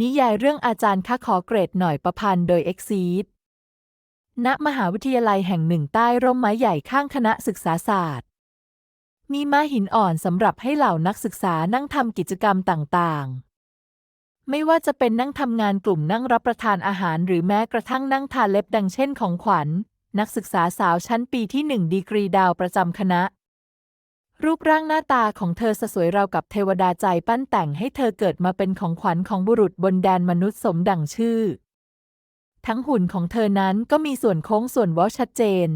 นิยายเรื่องอาจารย์คะขอเกรดหน่อยประพันธ์โดยเอ็กซีดณมหาวิทยาลัยแห่งหนึ่งใต้ร่มไม้ใหญ่ข้างคณะศึกษาศาสตร์ มีม้าหินอ่อนสำหรับให้เหล่านักศึกษานั่งทำกิจกรรมต่างๆ ไม่ว่าจะเป็นนั่งทำงานกลุ่มนั่งรับประทานอาหาร หรือแม้กระทั่งนั่งทานเล็บดังเช่นของขวัญ นักศึกษาสาวชั้นปีที่หนึ่งดีกรีดาวประจำคณะ รูปร่างหน้าตาของเธอสวยราวกับเทวดาใจปั้นแต่งให้เธอเกิดมาเป็นของขวัญของบุรุษบนแดนมนุษย์สมดังชื่อ ทั้งหุ่นของเธอนั้นก็มีส่วนโค้งส่วนเว้าชัดเจน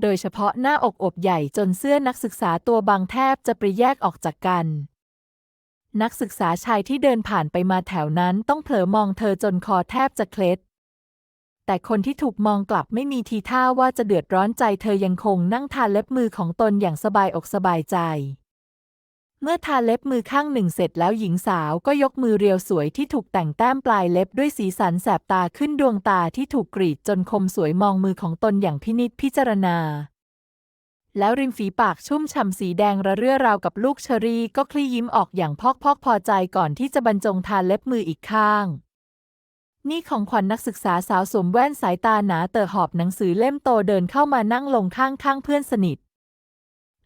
โดยเฉพาะหน้าอกอบใหญ่จนเสื้อนักศึกษาตัวบางแทบจะปริแยกออกจากกัน นักศึกษาชายที่เดินผ่านไปมาแถวนั้นต้องเผลอมองเธอจนคอแทบจะเคล็ด แต่คนที่ถูกมองกลับไม่มีทีท่าว่าจะเดือดร้อนใจเธอยังคงนั่งทาเล็บมือของตนอย่างสบายอกสบายใจ เมื่อทาเล็บมือข้างหนึ่งเสร็จแล้วหญิงสาวก็ยกมือเรียวสวยที่ถูกแต่งแต้มปลายเล็บด้วยสีสันแสบตาขึ้นดวงตาที่ถูกกรีดจนคมสวยมองมือของตนอย่างพินิจพิจารณา แล้วริมฝีปากชุ่มฉ่ำสีแดงระเรื่อราวกับลูกเชอรี่ก็คลี่ยิ้มออกอย่างพอกพอกพอใจก่อนที่จะบรรจงทาเล็บมืออีกข้าง นี่ของขวัญนักศึกษาสาวสวมแว่นสายตาหนาเตอหอบหนังสือเล่มโตเดินเข้ามานั่งลงข้างข้างเพื่อนสนิท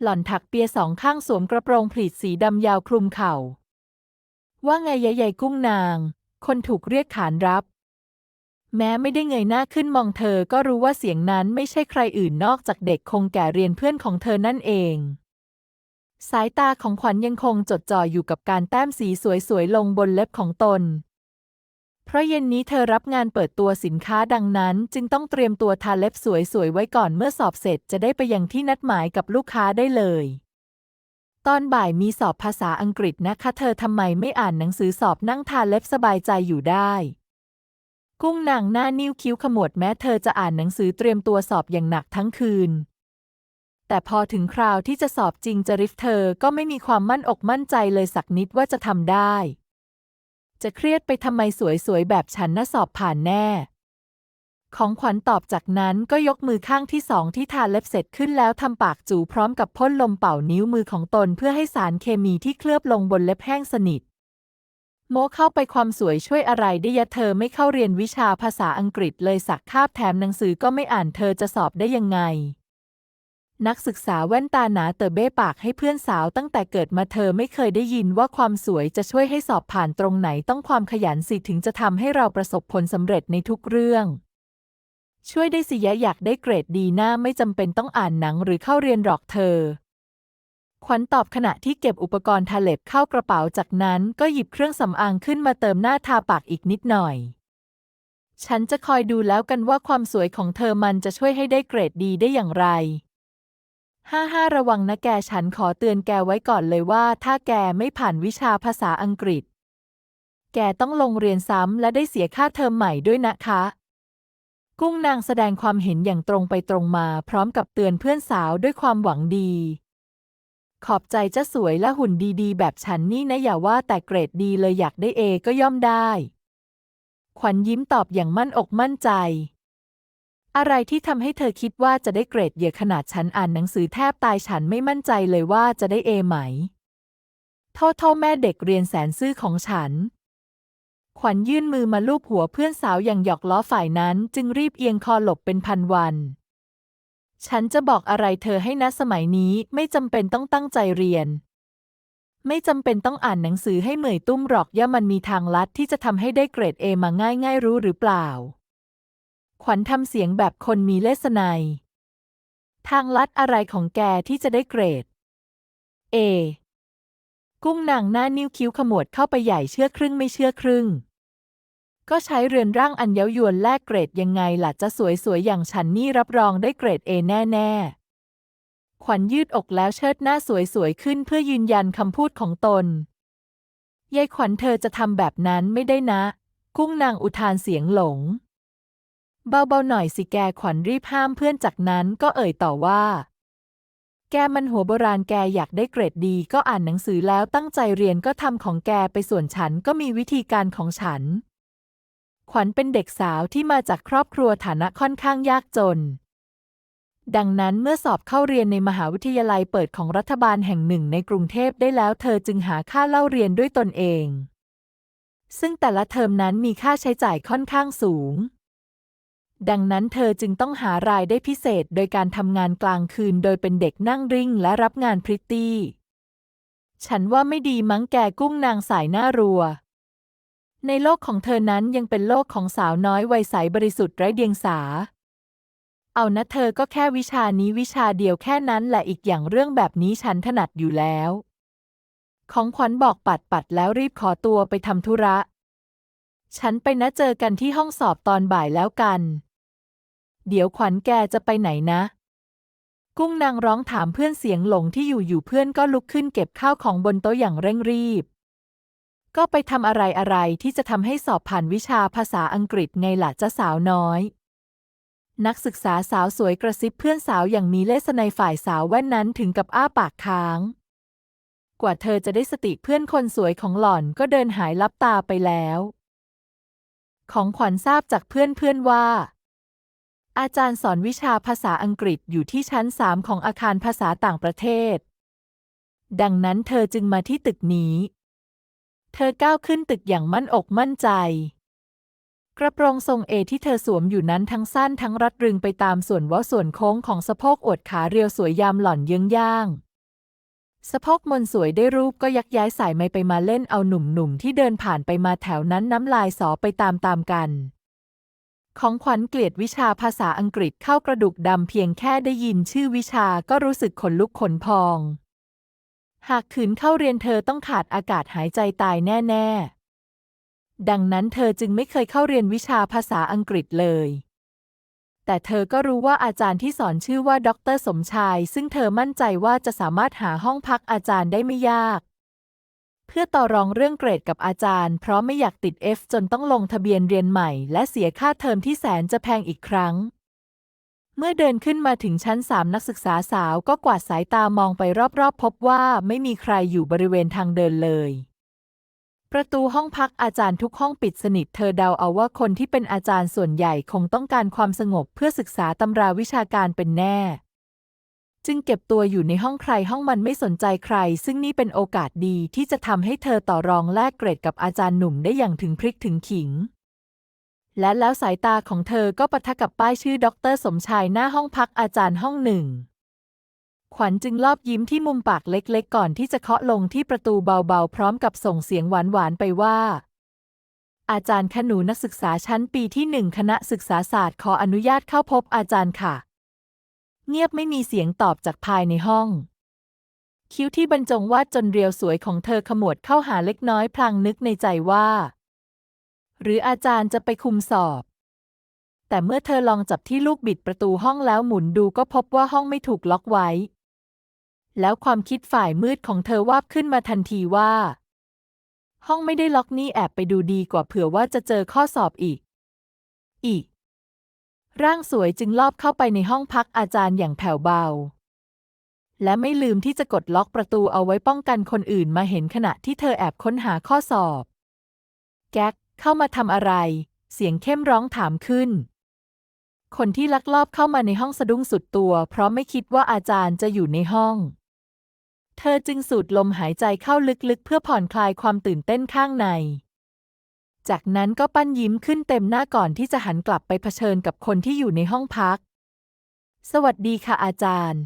หล่อนถักเปียสองข้างสวมกระโปรงผลีดสีดำยาวคลุมเข่า ว่าไงยายใหญ่กุ้งนาง คนถูกเรียกขานรับ แม้ไม่ได้เงยหน้าขึ้นมองเธอก็รู้ว่าเสียงนั้นไม่ใช่ใครอื่นนอกจากเด็กคงแก่เรียนเพื่อนของเธอนั่นเอง สายตาของขวัญยังคงจดจ่ออยู่กับการแต้มสีสวยๆลงบนเล็บของตน เพราะเย็นนี้เธอรับงานเปิดตัวสินค้าดังนั้น จึงต้องเตรียมตัวทาเล็บสวยๆ ไว้ก่อนเมื่อสอบเสร็จจะได้ไปยังที่นัดหมายกับลูกค้าได้เลย ตอนบ่ายมีสอบภาษาอังกฤษนะคะเธอทำไมไม่อ่านหนังสือสอบนั่งทาเล็บสบายใจอยู่ได้ กุ้งนางหน้านิ้วคิ้วขมวดแม้เธอจะอ่านหนังสือเตรียมตัวสอบอย่างหนักทั้งคืนแต่พอถึงคราวที่จะสอบจริงจะริฟเธอก็ไม่มีความมั่นอกมั่นใจเลยสักนิดว่าจะทำได้ จะเครียดไปทำไมสวยๆ แบบฉันน่ะสอบผ่านแน่ ของขวัญตอบจากนั้นก็ยกมือข้างที่สองที่ทาเล็บเสร็จขึ้นแล้วทำปากจูพร้อมกับพ่นลมเป่านิ้วมือของตนเพื่อให้สารเคมีที่เคลือบลงบนเล็บแห้งสนิท โมเข้าไปความสวยช่วยอะไรได้ยะเธอไม่เข้าเรียนวิชาภาษาอังกฤษเลยสักคาบแถมหนังสือก็ไม่อ่านเธอจะสอบได้ยังไง นักศึกษาแว่นตาหนาเตอเบ้ปากให้เพื่อนสาวตั้งแต่เกิดมาเธอไม่เคยได้ยินว่าความสวยจะช่วยให้สอบผ่านตรงไหนต้องความขยันสิถึงจะทำให้เราประสบผลสำเร็จในทุกเรื่อง ช่วยได้สิยะอยากได้เกรดดีหน้าไม่จำเป็นต้องอ่านหนังหรือเข้าเรียนหรอกเธอ ขวัญตอบขณะที่เก็บอุปกรณ์ทาเล็บเข้ากระเป๋าจากนั้นก็หยิบเครื่องสำอางขึ้นมาเติมหน้าทาปากอีกนิดหน่อยฉันจะคอยดูแล้วกันว่าความสวยของเธอมันจะช่วยให้ได้เกรดดีได้อย่างไร ห้าห้าระวังนะแกฉันขอเตือนแกไว้ก่อนเลยว่า ถ้าแกไม่ผ่านวิชาภาษาอังกฤษ แกต้องลงเรียนซ้ำและได้เสียค่าเทอมใหม่ด้วยนะคะ กุ้งนางแสดงความเห็นอย่างตรงไปตรงมา พร้อมกับเตือนเพื่อนสาวด้วยความหวังดี ขอบใจจะสวยและหุ่นดีๆ แบบฉันนี่นะอย่าว่าแต่เกรดดีเลยอยากได้เอก็ย่อมได้ ขวัญยิ้มตอบอย่างมั่นอกมั่นใจ อะไรที่ทำให้เธอคิดว่าจะได้เกรดเยอะขนาดฉันอ่านหนังสือแทบตายฉันไม่มั่นใจเลยว่าจะได้เอไหมโทษโทษแม่เด็กเรียนแสนซื่อของฉัน ขวัญยื่นมือมาลูบหัวเพื่อนสาวอย่างหยอกล้อฝ่ายนั้น จึงรีบเอียงคอหลบเป็นพันวัน ฉันจะบอกอะไรเธอให้นะสมัยนี้ไม่จำเป็นต้องตั้งใจเรียน ไม่จำเป็นต้องอ่านหนังสือให้เหมื่อยตุ้มหรอกย่ามันมีทางลัดที่จะทำให้ได้เกรดเอมาง่ายๆรู้หรือเปล่า ขวัญทำเสียงแบบคนมีเลสนัย ทางลัดอะไรของแกที่จะได้เกรด เอ กุ้งนางหน้านิ้วคิ้วขมวดเข้าไปใหญ่เชื่อครึ่งไม่เชื่อครึ่ง ก็ใช้เรือนร่างอันเย้ายวนแลกเกรดยังไงล่ะจะสวยๆอย่างฉันนี่รับรองได้เกรดเอแน่ๆ ขวัญยืดอกแล้วเชิดหน้าสวยๆขึ้นเพื่อยืนยันคำพูดของตน ยายขวัญเธอจะทำแบบนั้นไม่ได้นะ กุ้งนางอุทานเสียงหลง เบาๆหน่อยสิแกขวัญรีบห้ามเพื่อนจากนั้นก็เอ่ยต่อว่า แกมันหัวโบราณแกอยากได้เกรดดีก็อ่านหนังสือแล้วตั้งใจเรียนก็ทำของแกไปส่วนฉันก็มีวิธีการของฉัน ขวัญเป็นเด็กสาวที่มาจากครอบครัวฐานะค่อนข้างยากจน ดังนั้นเมื่อสอบเข้าเรียนในมหาวิทยาลัยเปิดของรัฐบาลแห่งหนึ่งในกรุงเทพได้แล้วเธอจึงหาค่าเล่าเรียนด้วยตนเอง ซึ่งแต่ละเทอมนั้นมีค่าใช้จ่ายค่อนข้างสูง ดังนั้นเธอจึงต้องหารายได้พิเศษโดยการทำงานกลางคืนโดยเป็นเด็กนั่งริ่งและรับงานพริตตี้ ฉันว่าไม่ดีมั้งแกกุ้งนางสายหน้ารัว ในโลกของเธอนั้นยังเป็นโลกของสาวน้อยวัยใสบริสุทธิ์ไร้เดียงสา เอานะเธอก็แค่วิชานี้วิชาเดียวแค่นั้นแหละอีกอย่างเรื่องแบบนี้ฉันถนัดอยู่แล้ว ของขวัญบอกปัดปัดแล้วรีบขอตัวไปทำธุระ ฉันไปนะเจอกันที่ห้องสอบตอนบ่ายแล้วกัน เดี๋ยวขวัญแกจะไปไหนนะ กุ้งนางร้องถามเพื่อนเสียงหลงที่อยู่อยู่เพื่อนก็ลุกขึ้นเก็บข้าวของบนโต๊ะอย่างเร่งรีบ ก็ไปทำอะไรอะไรที่จะทำให้สอบผ่านวิชาภาษาอังกฤษไงล่ะเจ้าสาวน้อย นักศึกษาสาวสวยกระซิบเพื่อนสาวอย่างมีเลสในฝ่ายสาวแว่นนั้นถึงกับอ้าปากค้าง กว่าเธอจะได้สติเพื่อนคนสวยของหล่อนก็เดินหายลับตาไปแล้ว ของขวัญทราบจากเพื่อนเพื่อนว่า อาจารย์สอนวิชาภาษาอังกฤษอยู่ที่ชั้นสามของอาคารภาษาต่างประเทศ ดังนั้นเธอจึงมาที่ตึกนี้ เธอก้าวขึ้นตึกอย่างมั่นอกมั่นใจ กระโปรงทรงเอที่เธอสวมอยู่นั้นทั้งสั้นทั้งรัดรึงไปตามส่วนเว้าส่วนโค้งของสะโพกอวดขาเรียวสวยยามหล่อนเยื้องย่างสะโพกมนสวยได้รูปก็ยักย้ายสายไม้ไปมาเล่นเอาหนุ่มๆที่เดินผ่านไปมาแถวนั้นน้ำลายสอไปตามๆกัน ของขวัญเกลียดวิชาภาษาอังกฤษเข้ากระดูกดำเพียงแค่ได้ยินชื่อวิชาก็รู้สึกขนลุกขนพอง หากขืนเข้าเรียนเธอต้องขาดอากาศหายใจตายแน่ ๆ ดังนั้นเธอจึงไม่เคยเข้าเรียนวิชาภาษาอังกฤษเลย แต่เธอก็รู้ว่าอาจารย์ที่สอนชื่อว่าดรสมชาย ซึ่งเธอมั่นใจว่าจะสามารถหาห้องพักอาจารย์ได้ไม่ยาก เพื่อต่อรองเรื่องเกรดกับอาจารย์ เพราะไม่อยากติด F จนต้องลงทะเบียนเรียนใหม่ และเสียค่าเทอมที่แสนจะแพงอีกครั้ง เมื่อเดินขึ้นมาถึงชั้นสามนักศึกษาสาวก็กวาดสายตามองไปรอบๆ พบว่าไม่มีใครอยู่บริเวณทางเดินเลยประตูห้องพักอาจารย์ทุกห้องปิดสนิทเธอเดาเอาว่าคนที่เป็นอาจารย์ส่วนใหญ่คงต้องการความสงบเพื่อศึกษาตำราวิชาการเป็นแน่ จึงเก็บตัวอยู่ในห้องใครห้องมันไม่สนใจใคร ซึ่งนี่เป็นโอกาสดีที่จะทำให้เธอต่อรองแลกเกรดกับอาจารย์หนุ่มได้อย่างถึงพริกถึงขิง และแล้วสายตาของเธอก็ปะทะกับป้ายชื่อดรสมชายหน้าห้องพักอาจารย์ห้องหนึ่ง ขวัญจึงลอบยิ้มที่มุมปากเล็กๆ ก่อนที่จะเคาะลงที่ประตูเบาๆ พร้อมกับส่งเสียงหวานๆไปว่า อาจารย์ขนูนักศึกษาชั้นปีที่หนึ่งคณะศึกษาศาสตร์ขออนุญาตเข้าพบอาจารย์ค่ะ เงียบไม่มีเสียงตอบจากภายในห้อง คิ้วที่บรรจงวาดจนเรียวสวยของเธอขมวดเข้าหาเล็กน้อยพลางนึกในใจว่า หรืออาจารย์จะไปคุมสอบ แต่เมื่อเธอลองจับที่ลูกบิดประตูห้องแล้วหมุนดูก็พบว่าห้องไม่ถูกล็อกไว้ แล้วความคิดฝ่ายมืดของเธอวาบขึ้นมาทันทีว่า ห้องไม่ได้ล็อกนี่แอบไปดูดีกว่าเผื่อว่าจะเจอข้อสอบอีก อีก ร่างสวยจึงลอบเข้าไปในห้องพักอาจารย์อย่างแผ่วเบา และไม่ลืมที่จะกดล็อกประตูเอาไว้ป้องกันคนอื่นมาเห็นขณะที่เธอแอบค้นหาข้อสอบ แก๊ก เข้ามาทำอะไร เสียงเข้มร้องถามขึ้น คนที่ลักลอบเข้ามาในห้องสะดุ้งสุดตัว เพราะไม่คิดว่าอาจารย์จะอยู่ในห้อง เธอจึงสูดลมหายใจเข้าลึกๆ เพื่อผ่อนคลายความตื่นเต้นข้างใน จากนั้นก็ปั้นยิ้มขึ้นเต็มหน้าก่อนที่จะหันกลับไปเผชิญกับคนที่อยู่ในห้องพัก สวัสดีค่ะอาจารย์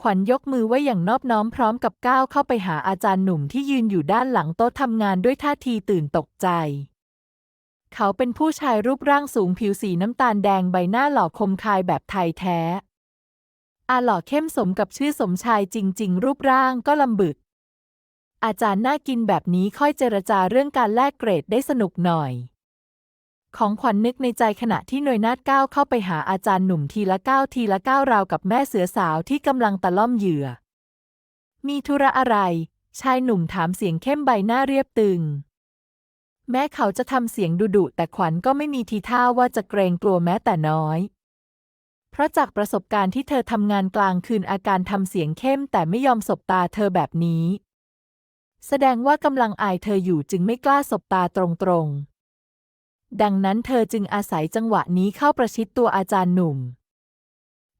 ขวัญยกมือไว้อย่างนอบน้อมพร้อมกับก้าวเข้าไปหาอาจารย์หนุ่มที่ยืนอยู่ด้านหลังโต๊ะทำงานด้วยท่าทีตื่นตกใจ เขาเป็นผู้ชายรูปร่างสูงผิวสีน้ำตาลแดงใบหน้าหล่อคมคายแบบไทยแท้อาหล่อเข้มสมกับชื่อสมชายจริง ๆ รูปร่างก็ลำบึก อาจารย์น่ากินแบบนี้ค่อยเจรจาเรื่องการแลกเกรดได้สนุกหน่อย ของขวัญนึกในใจขณะที่หน่วยนาดก้าวเข้าไปหาอาจารย์หนุ่มทีละก้าวทีละก้าวราวกับแม่เสือสาวที่กำลังตะล่อมเหยื่อ มีธุระอะไร ชายหนุ่มถามเสียงเข้มใบหน้าเรียบตึง แม้เขาจะทำเสียงดุดุแต่ขวัญก็ไม่มีทีท่าว่าจะเกรงกลัวแม้แต่น้อยเพราะจากประสบการณ์ที่เธอทำงานกลางคืนอาการทำเสียงเข้มแต่ไม่ยอมสบตาเธอแบบนี้ แสดงว่ากำลังอายเธออยู่จึงไม่กล้าสบตาตรงๆ ดังนั้นเธอจึงอาศัยจังหวะนี้เข้าประชิดตัวอาจารย์หนุ่ม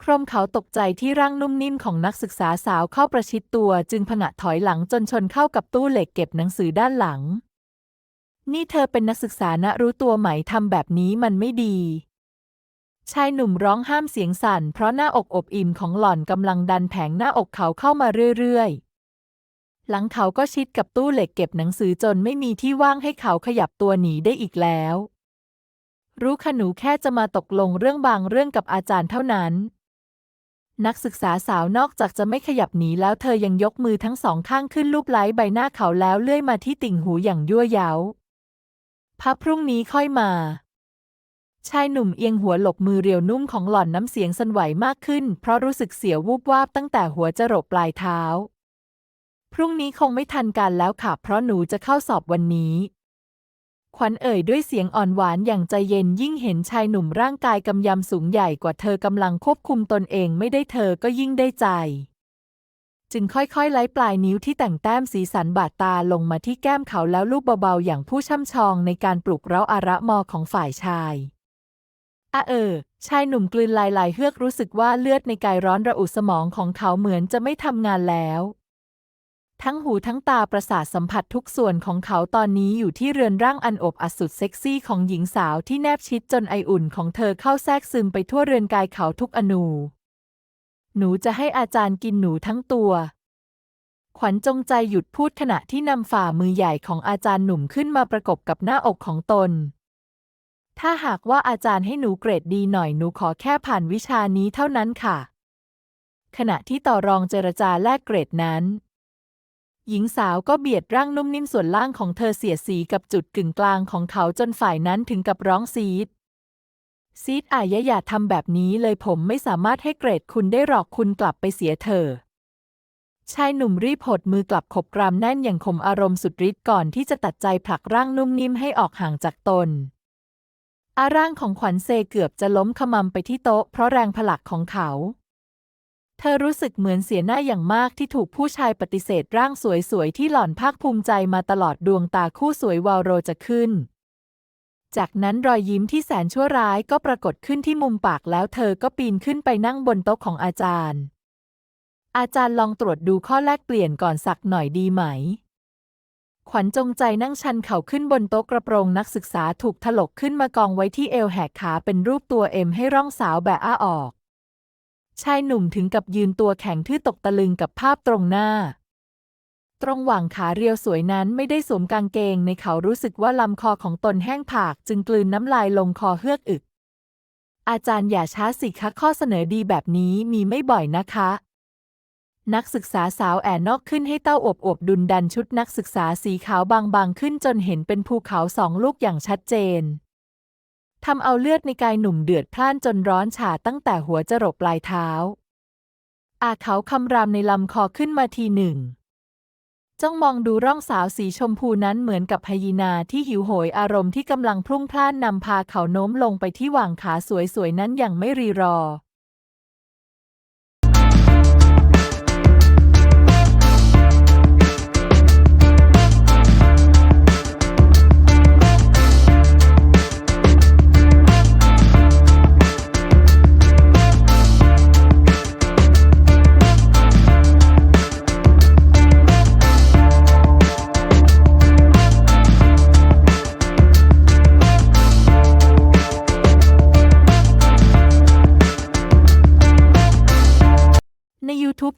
ครมเขาตกใจที่ร่างนุ่มนิ่มของนักศึกษาสาวเข้าประชิดตัวจึงผงะถอยหลังจนชนเข้ากับตู้เหล็กเก็บหนังสือด้านหลังนนี่เธอเป็นนักศึกษานะรู้ตัวไหมทำแบบนี้มันไม่ดีชายหนุ่มร้องห้ามเสียงสั่นเพราะหน้าอกอบอิ่มของหล่อนกำลังดันแผงหน้าอกเขาเข้ามาเรื่อยๆ หลังเขาก็ชิดกับตู้เหล็กเก็บหนังสือจนไม่มีที่ว่างให้เขาขยับตัวหนีได้อีกแล้ว รู้ขหนูแค่จะมาตกลงเรื่องบางเรื่องกับอาจารย์เท่านั้น นักศึกษาสาวนอกจากจะไม่ขยับหนีแล้วเธอยังยกมือทั้งสองข้างขึ้นลูบไล้ใบหน้าเขาแล้วเลื่อยมาที่ติ่งหูอย่างยั่วเย้าพับพรุ่งนี้ค่อยมา ชายหนุ่มเอียงหัวหลบมือเรียวนุ่มของหล่อนน้ำเสียงสั่นไหวมากขึ้น เพราะรู้สึกเสียววูบวาบตั้งแต่หัวจรดปลายเท้า พรุ่งนี้คงไม่ทันการแล้วค่ะ เพราะหนูจะเข้าสอบวันนี้ ขวัญเอ่ยด้วยเสียงอ่อนหวานอย่างใจเย็นยิ่งเห็นชายหนุ่มร่างกายกำยำสูงใหญ่กว่าเธอกำลังควบคุมตนเองไม่ได้เธอก็ยิ่งได้ใจ จึงค่อยๆ ไล่ปลายนิ้วที่แต่งแต้มสีสันบาดตาลงมาที่แก้มเขาแล้วลูบเบาๆ อย่างผู้ช่ำชองในการปลุกเร้าอาระมอของฝ่ายชายอะเออชายหนุ่มกลืนลายลายเฮือกรู้สึกว่าเลือดในกายร้อนระอุสมองของเขาเหมือนจะไม่ทำงานแล้ว ทั้งหูทั้งตาประสาทสัมผัสทุกส่วนของเขาตอนนี้อยู่ที่เรือนร่างอันอบอัดสุดเซ็กซี่ของหญิงสาวที่แนบชิดจนไออุ่นของเธอเข้าแทรกซึมไปทั่วเรือนกายเขาทุกอนูหนูจะให้อาจารย์กินหนูทั้งตัว ขวัญจงใจหยุดพูดขณะที่นำฝ่ามือใหญ่ของอาจารย์หนุ่มขึ้นมาประกบกับหน้าอกของตน ถ้าหากว่าอาจารย์ให้หนูเกรดดีหน่อยหนูขอแค่ผ่านวิชานี้เท่านั้นค่ะ ขณะที่ต่อรองเจรจาแลกเกรดนั้น หญิงสาวก็เบียดร่างนุ่มนิ่มส่วนล่างของเธอเสียดสีกับจุดกึ่งกลางของเขาจนฝ่ายนั้นถึงกับร้องซีด ซีดอายะอย่าทำแบบนี้เลยผมไม่สามารถให้เกรดคุณได้หรอกคุณกลับไปเสียเถอชายหนุ่มรีบหดมือกลับขบกรามแน่นอย่างข่มอารมณ์สุดฤทธิ์ก่อนที่จะตัดใจผลักร่างนุ่มนิ่มให้ออกห่างจากตน อาร่างของขวัญเซเกือบจะล้มขมำไปที่โต๊ะเพราะแรงผลักของเขา เธอรู้สึกเหมือนเสียหน้าอย่างมากที่ถูกผู้ชายปฏิเสธร่างสวยๆ ที่หล่อนภาคภูมิใจมาตลอดดวงตาคู่สวยวาวโรจะขึ้น จากนั้นรอยยิ้มที่แสนชั่วร้ายก็ปรากฏขึ้นที่มุมปากแล้วเธอก็ปีนขึ้นไปนั่งบนโต๊ะของอาจารย์ อาจารย์ลองตรวจดูข้อแลกเปลี่ยนก่อนสักหน่อยดีไหม ขวัญจงใจนั่งชันเข่าขึ้นบนโต๊ะกระโปรงนักศึกษาถูกถลกขึ้นมากองไว้ที่เอวแหกขาเป็นรูปตัวเอ็มให้ร่องสาวแบบอ้าออก ชายหนุ่มถึงกับยืนตัวแข็งทื่อตกตะลึงกับภาพตรงหน้า ตรงหว่างขาเรียวสวยนั้นไม่ได้สวมกางเกงในเขารู้สึกว่าลำคอของตนแห้งผากจึงกลืนน้ำลายลงคอเฮือกอึก อาจารย์อย่าช้าสิคะข้อเสนอดีแบบนี้มีไม่บ่อยนะคะ นักศึกษาสาวแอนนอกขึ้นให้เต้าอบอบดุนดันชุดนักศึกษาสีขาวบางๆขึ้นจนเห็นเป็นภูเขาสองลูกอย่างชัดเจน ทำเอาเลือดในกายหนุ่มเดือดพล่านจนร้อนฉาตั้งแต่หัวจรดปลายเท้า อาเขาคำรามในลำคอขึ้นมาทีหนึ่ง จ้องมองดูร่องสาวสีชมพูนั้นเหมือนกับไฮยีนาที่หิวโหยอารมณ์ที่กำลังพรุ่งพล่านนำพาเขาโน้มลงไปที่หว่างขาสวยๆนั้นอย่างไม่รีรอ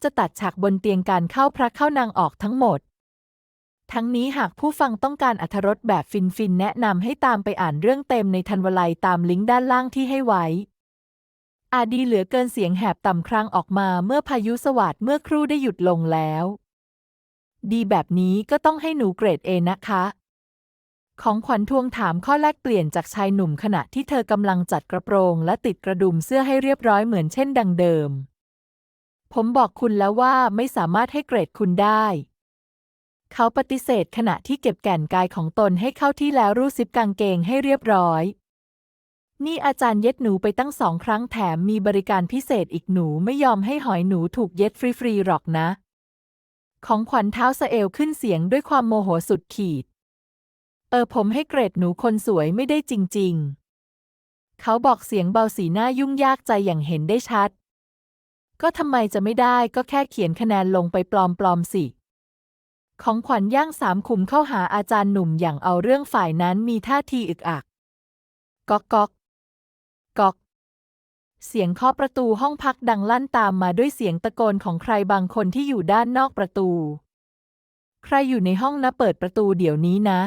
จะตัดฉากบนเตียงการเข้าพระเข้านางออกทั้งหมด ทั้งนี้หากผู้ฟังต้องการอรรถรสแบบฟินๆ แนะนำให้ตามไปอ่านเรื่องเต็มในทันวลัยตามลิงก์ด้านล่างที่ให้ไว้ อาดีเหลือเกินเสียงแหบต่ำครางออกมาเมื่อพายุสวัสดเมื่อครู่ได้หยุดลงแล้ว ดีแบบนี้ก็ต้องให้หนูเกรดเอนะคะ ของขวัญทวงถามข้อแลกเปลี่ยนจากชายหนุ่มขณะที่เธอกำลังจัดกระโปรงและติดกระดุมเสื้อให้เรียบร้อยเหมือนเช่นดังเดิม ผมบอกคุณแล้วว่าไม่สามารถให้เกรดคุณได้ เขาปฏิเสธขณะที่เก็บแก่นกายของตนให้เข้าที่แล้วรูดซิปกางเกงให้เรียบร้อย นี่อาจารย์เย็ดหนูไปตั้งสองครั้งแถมมีบริการพิเศษอีกหนูไม่ยอมให้หอยหนูถูกเย็ดฟรีๆหรอกนะ ของขวัญเท้าสเอวขึ้นเสียงด้วยความโมโหสุดขีด เออผมให้เกรดหนูคนสวยไม่ได้จริง ๆ เขาบอกเสียงเบาสีหน้ายุ่งยากใจอย่างเห็นได้ชัด ก็ทำไมจะไม่ได้ก็แค่เขียนคะแนนลงไปปลอมๆสิ ของขวัญย่างสามขุมเข้าหาอาจารย์หนุ่มอย่างเอาเรื่องฝ่ายนั้นมีท่าทีอึกอัก ก๊อกก๊อกก๊อก เสียงเคาะประตูห้องพักดังลั่นตามมาด้วยเสียงตะโกนของใครบางคนที่อยู่ด้านนอกประตู ใครอยู่ในห้องนะเปิดประตูเดี๋ยวนี้นะ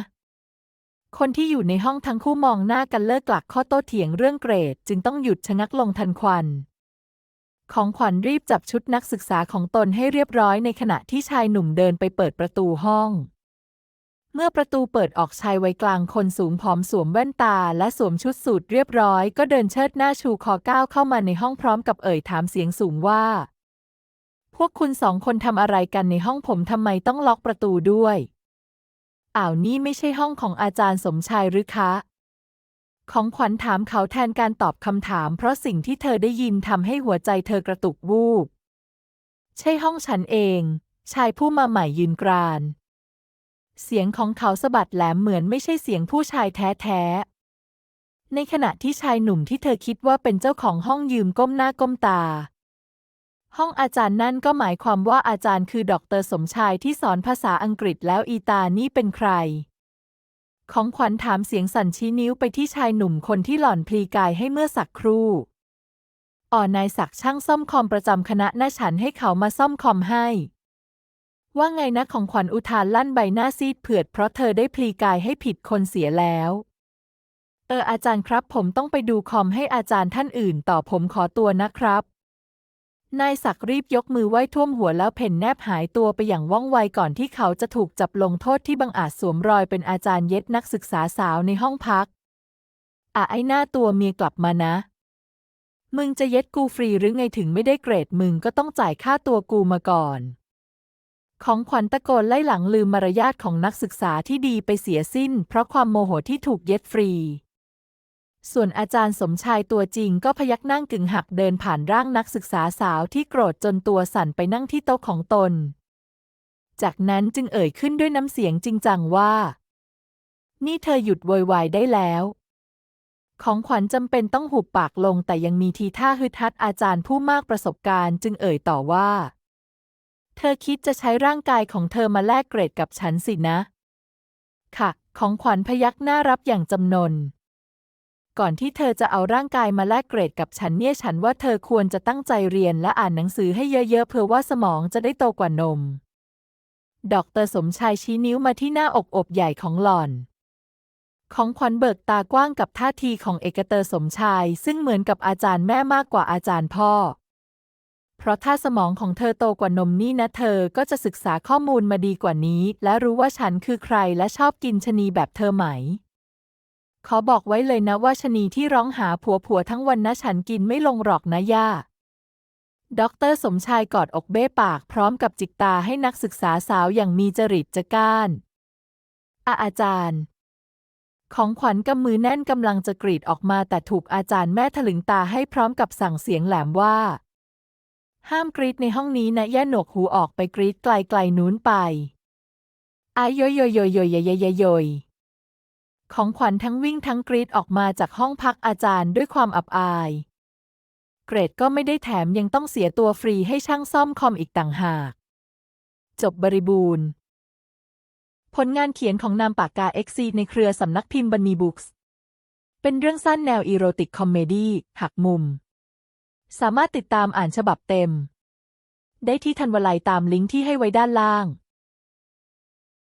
คนที่อยู่ในห้องทั้งคู่มองหน้ากันเลิกกลักข้อโต้เถียงเรื่องเกรด จึงต้องหยุดชะงักลงทันควัน ของขวัญรีบจับชุดนักศึกษาของตนให้เรียบร้อยในขณะที่ชายหนุ่มเดินไปเปิดประตูห้อง เมื่อประตูเปิดออกชายวัยกลางคนสูงผอมสวมแว่นตาและสวมชุดสูทเรียบร้อย ก็เดินเชิดหน้าชูคอก้าวเข้ามาในห้องพร้อมกับเอ่ยถามเสียงสูงว่า พวกคุณสองคนทำอะไรกันในห้องผมทำไมต้องล็อกประตูด้วยอ้าวนี่ไม่ใช่ห้องของอาจารย์สมชายหรือคะ ของขวัญถามเขาแทนการตอบคำถาม เพราะสิ่งที่เธอได้ยินทำให้หัวใจเธอกระตุกวูบ ใช่ห้องฉันเอง ชายผู้มาใหม่ยืนกราน เสียงของเขาสะบัดแหลมเหมือนไม่ใช่เสียงผู้ชายแท้ๆ ในขณะที่ชายหนุ่มที่เธอคิดว่าเป็นเจ้าของห้องยืมก้มหน้าก้มตา ห้องอาจารย์นั่นก็หมายความว่าอาจารย์คือดอกเตอร์สมชายที่สอนภาษาอังกฤษแล้วอีตานี่เป็นใคร ของขวัญถามเสียงสั่นชี้นิ้วไปที่ชายหนุ่มคนที่หล่อนพลีกายให้เมื่อสักครู่อ่อนายศักช่างซ่อมคอมประจำคณะหน่าฉันให้เขามาซ่อมคอมให้ ว่าไงนะของขวัญอุทานลั่นใบหน้าซีดเผือดเพราะเธอได้พลีกายให้ผิดคนเสียแล้ว เอออาจารย์ครับผมต้องไปดูคอมให้อาจารย์ท่านอื่นต่อผมขอตัวนะครับ นายศักดิ์รีบยกมือไหว้ท่วมหัวแล้วเพ่นแนบหายตัวไปอย่างว่องไวก่อนที่เขาจะถูกจับลงโทษที่บังอาจสวมรอยเป็นอาจารย์เย็ดนักศึกษาสาวในห้องพักอะไอ้หน้าตัวเมียกลับมานะ มึงจะเย็ดกูฟรีหรือไงถึงไม่ได้เกรดมึงก็ต้องจ่ายค่าตัวกูมาก่อน ของขวัญตะโกนไล่หลังลืมมารยาทของนักศึกษาที่ดีไปเสียสิ้น เพราะความโมโหที่ถูกเย็ดฟรี ส่วนอาจารย์สมชายตัวจริงก็พยักหนั่งกึ่งหักเดินผ่านร่างนักศึกษาสาวที่โกรธจนตัวสั่นไปนั่งที่โต๊ะของตน จากนั้นจึงเอ่ยขึ้นด้วยน้ำเสียงจริงจังว่า นี่เธอหยุดโวยวายได้แล้ว ของขวัญจำเป็นต้องหุบปากลงแต่ยังมีทีท่าฮึดฮัดอาจารย์ผู้มากประสบการณ์จึงเอ่ยต่อว่า เธอคิดจะใช้ร่างกายของเธอมาแลกเกรดกับฉันสินะ ค่ะ ของขวัญพยักหน้ารับอย่างจำนน ก่อนที่เธอจะเอาร่างกายมาแลกเกรดกับฉันเนี่ยฉันว่าเธอควรจะตั้งใจเรียนและอ่านหนังสือให้เยอะๆเพื่อว่าสมองจะได้โตกว่านม ดอกเตอร์สมชายชี้นิ้วมาที่หน้าอกอบใหญ่ของหล่อน ของขวัญเบิกตากว้างกับท่าทีของเอกเตอร์สมชาย ซึ่งเหมือนกับอาจารย์แม่มากกว่าอาจารย์พ่อ เพราะถ้าสมองของเธอโตกว่านมนี่นะเธอก็จะศึกษาข้อมูลมาดีกว่านี้ และรู้ว่าฉันคือใครและชอบกินชนีแบบเธอไหม ขอบอกไว้เลยนะว่าชนีที่ร้องหาผัวผัวทั้งวันนะฉันกินไม่ลงหรอกนะย่าด็อกเตอร์สมชายกอดอกเบ้ปากพร้อมกับจิกตาให้นักศึกษาสาวอย่างมีจริตจะก้านอาอาจารย์ ของขวัญกำมือแน่นกำลังจะกรีดออกมาแต่ถูกอาจารย์แม่ถลึงตาให้พร้อมกับสั่งเสียงแหลมว่า ห้ามกรีดในห้องนี้นะย่าหนวกหูออกไปกรีดไกลๆนู้นไปอายโยโยโยโยยยยโยย ของขวัญทั้งวิ่งทั้งกรีดออกมาจากห้องพักอาจารย์ด้วยความอับอาย เกรดก็ไม่ได้แถมยังต้องเสียตัวฟรีให้ช่างซ่อมคอมอีกต่างหาก จบบริบูรณ์ ผลงานเขียนของนามปากกาเอ็กซีในเครือสำนักพิมพ์บันนีบุ๊กส์เป็นเรื่องสั้นแนวอีโรติกคอมเมดี้หักมุม สามารถติดตามอ่านฉบับเต็ม ได้ที่ทันวลัยตามลิงก์ที่ให้ไว้ด้านล่าง